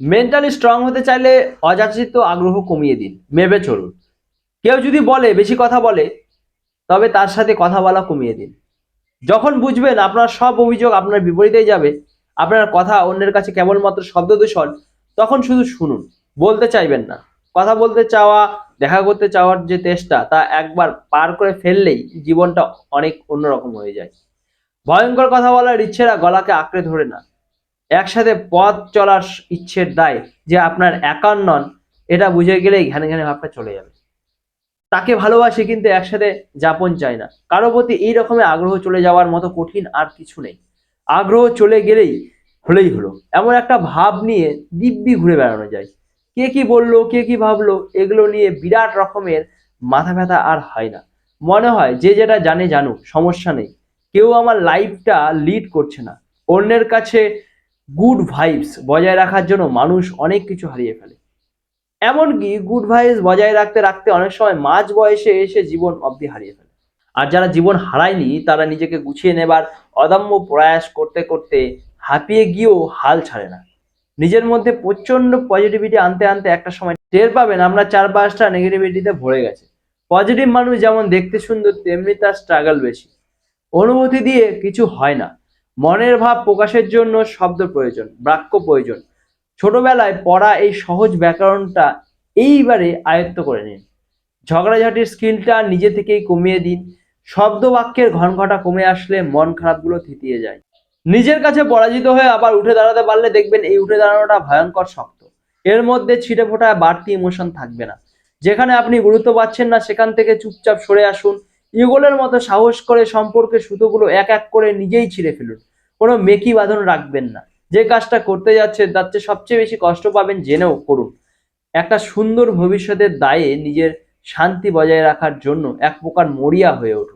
Mentally strong হতে চাইলে অযাচিত আগ্রহ কমিয়ে দিন মেবে চলুন। কেউ যদি বলে, বেশি কথা বলে, তবে তার সাথে কথা বলা কমিয়ে দিন। যখন বুঝবেন আপনার সব অভিযোগ আপনার বিপরীতেই যাবে, আপনার কথা অন্যের কাছে কেবলমাত্র শব্দ দূষণ, তখন শুধু শুনুন, বলতে চাইবেন না। কথা বলতে চাওয়া, দেখা করতে চাওয়ার যে চেষ্টা তা একবার পার করে ফেললেই জীবনটা অনেক অন্যরকম হয়ে যায়। ভয়ঙ্কর কথা বলার ইচ্ছেরা গলাকে আঁকড়ে ধরে না। একসাথে পথ চলার ইচ্ছের দায় যে আপনার একার নন, এটা বুঝে গেলেই ঘ্যানে ঘ্যানে ভাবটা চলে যাবে। তাকে ভালোবাসি কিন্তু একসাথে যাপন চায় না। কারও প্রতি এই রকমের আগ্রহ চলে যাওয়ার মতো কঠিন আর কিছু নেই। আগ্রহ চলে গেলেই হলেই হলো। এমন একটা ভাব নিয়ে দিব্যি ঘুরে বেড়ানো যায়। কে কি বলল, কে কি ভাবলো, এগুলো নিয়ে বিরাট রকমের মাথা ব্যথা আর হয় না। মনে হয় যে যেটা জানে জানুক, সমস্যা নেই। কেউ আমার লাইফটা লিড করছে না। অন্যের কাছে গুড ভাইবস বজায় রাখার জন্য মানুষ অনেক কিছু হারিয়ে ফেলে। এমনকি গুড ভাইবস বজায় রাখতে রাখতে অনেক সময় মাঝ বয়সে এসে জীবন অবধি হারিয়ে ফেলে। আর যারা জীবন হারায়নি, তারা নিজেকে গুছিয়ে নেবার অদম্য প্রয়াস করতে করতে হাঁপিয়ে গিয়েও হাল ছাড়ে না। নিজের মধ্যে প্রচণ্ড পজিটিভিটি আনতে আনতে একটা সময় টের পাবেন আমরা চারপাশটা নেগেটিভিটিতে ভরে গেছে। পজিটিভ মানুষ যেমন দেখতে সুন্দর, তেমনি তার স্ট্রাগল বেশি। অনুভূতি দিয়ে কিছু হয় না। মনের ভাব প্রকাশের জন্য শব্দ প্রয়োজন, বাক্য প্রয়োজন। ছোটবেলায় পড়া এই সহজ ব্যাকরণটা এইবারে আয়ত্ত করে নিন। ঝগড়াঝাটির স্কিলটা নিজে থেকেই কমিয়ে দিন। শব্দ বাক্যের ঘনঘটা কমে আসলে মন খারাপগুলো থিতিয়ে যায়। নিজের কাছে পরাজিত হয়ে আবার উঠে দাঁড়াতে পারলে দেখবেন এই উঠে দাঁড়ানোটা ভয়ঙ্কর শক্ত এর মধ্যে ছিটে ফোটা বাড়তি ইমোশন থাকবে না। যেখানে আপনি গুরুত্ব পাচ্ছেন না, সেখান থেকে চুপচাপ সরে আসুন। ইগলের মতো সাহস করে সম্পর্কে সুতোগুলো এক এক করে নিজেই ছিঁড়ে ফেলুন। কোনো মেকি বাঁধন রাখবেন না। যে কাজটা করতে যাচ্ছে তার চেয়ে সবচেয়ে বেশি কষ্ট পাবেন জেনেও করুন। একটা সুন্দর ভবিষ্যতের দায়ে নিজের শান্তি বজায় রাখার জন্য এক প্রকার মরিয়া হয়ে উঠুন।